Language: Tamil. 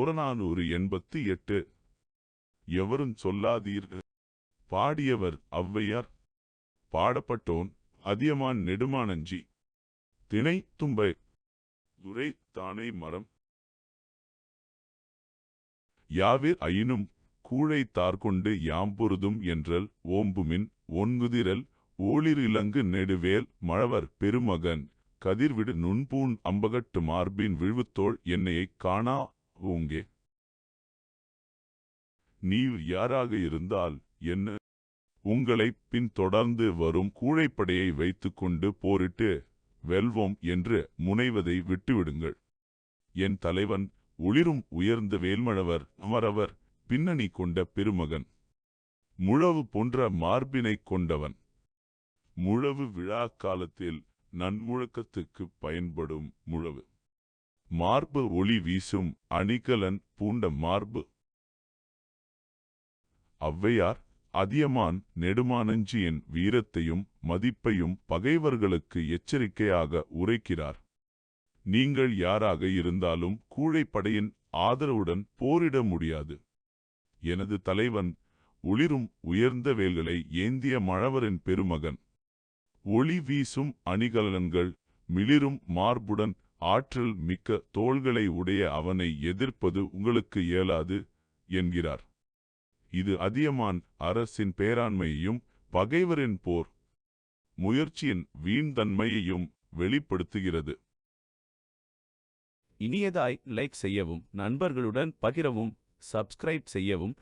புறநானூறு எண்பத்து எட்டு. எவரும் சொல்லாதீர்கள். பாடியவர் ஔவையார். பாடப்பட்டோன் அதியமான் நெடுமானஞ்சி. திணை தும்பை. துரை தானே மரம். யாவிர் ஐயினும் கூழை தார்கொண்டு யாம்பொருதும் என்றல் ஓம்புமின் ஒன்குதிரல் ஓளிர் இலங்கு நெடுவேல் மழவர் பெருமகன். கதிர்விடு நுண்பூண் அம்பகட்டு மார்பின் விழுவுத்தோள் என்னையைக் காணா ஓங்கே. நீர் யாராக இருந்தால் என்ன? உங்களைப் பின்தொடர்ந்து வரும் கூழைப்படையை வைத்துக்கொண்டு போரிட்டு வெல்வோம் என்று முனைவதை விட்டுவிடுங்கள். என் தலைவன் ஒளிரும் உயர்ந்த வேல்மழவர் அமரவர் பின்னணி கொண்ட பெருமகன். முழவு போன்ற மார்பினைக் கொண்டவன். முழவு விழா காலத்தில் நன்முழக்கத்துக்குப் பயன்படும் முழவு. மார்பு ஒளி வீசும் அணிகலன் பூண்ட மார்பு. ஔவையார் அதியமான் நெடுமானஞ்சியின் வீரத்தையும் மதிப்பையும் பகைவர்களுக்கு எச்சரிக்கையாக உரைக்கிறார். நீங்கள் யாராக இருந்தாலும் கூழைப்படையின் ஆதரவுடன் போரிட முடியாது. எனது தலைவன் ஒளிரும் உயர்ந்த வேல்களை ஏந்திய மழவரின் பெருமகன். ஒளி வீசும் அணிகலன்கள் மிளிரும் மார்புடன் ஆற்றல் மிக்க தோள்களை உடைய அவனை எதிர்ப்பது உங்களுக்கு இயலாது என்கிறார். இது அதியமான் அரசின் பேராண்மையையும் பகைவரின் போர் முயற்சியின் வீண்தன்மையையும் வெளிப்படுத்துகிறது. இனியதாய் லைக் செய்யவும் நண்பர்களுடன் பகிரவும் சப்ஸ்கிரைப் செய்யவும்.